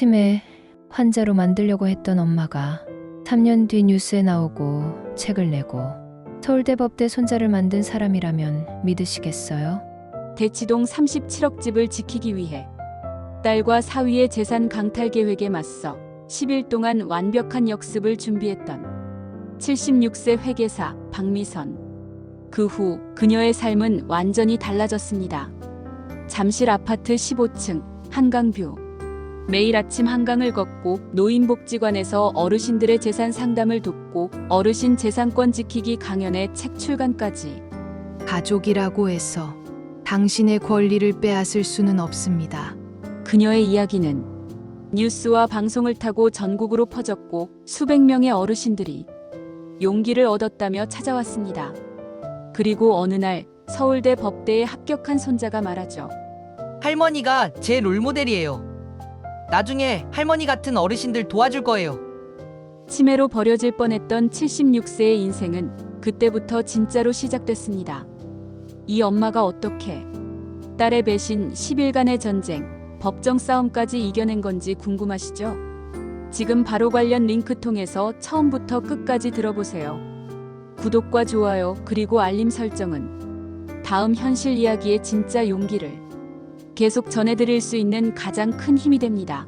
치매 환자로 만들려고 했던 엄마가 3년 뒤 뉴스에 나오고 책을 내고 서울대 법대 손자를 만든 사람이라면 믿으시겠어요? 대치동 37억 집을 지키기 위해 딸과 사위의 재산 강탈 계획에 맞서 10일 동안 완벽한 역습을 준비했던 76세 회계사 박미선. 그 후 그녀의 삶은 완전히 달라졌습니다. 잠실 아파트 15층 한강뷰. 매일 아침 한강을 걷고 노인복지관에서 어르신들의 재산 상담을 돕고 어르신 재산권 지키기 강연의 책 출간까지 가족이라고 해서 당신의 권리를 빼앗을 수는 없습니다. 그녀의 이야기는 뉴스와 방송을 타고 전국으로 퍼졌고 수백 명의 어르신들이 용기를 얻었다며 찾아왔습니다. 그리고 어느 날 서울대 법대에 합격한 손자가 말하죠. 할머니가 제 롤모델이에요. 나중에 할머니 같은 어르신들 도와줄 거예요. 치매로 버려질 뻔했던 76세의 인생은 그때부터 진짜로 시작됐습니다. 이 엄마가 어떻게 딸의 배신, 10일간의 전쟁, 법정 싸움까지 이겨낸 건지 궁금하시죠? 지금 바로 관련 링크 통해서 처음부터 끝까지 들어보세요. 구독과 좋아요, 그리고 알림 설정은 다음 현실 이야기의 진짜 용기를 계속 전해드릴 수 있는 가장 큰 힘이 됩니다.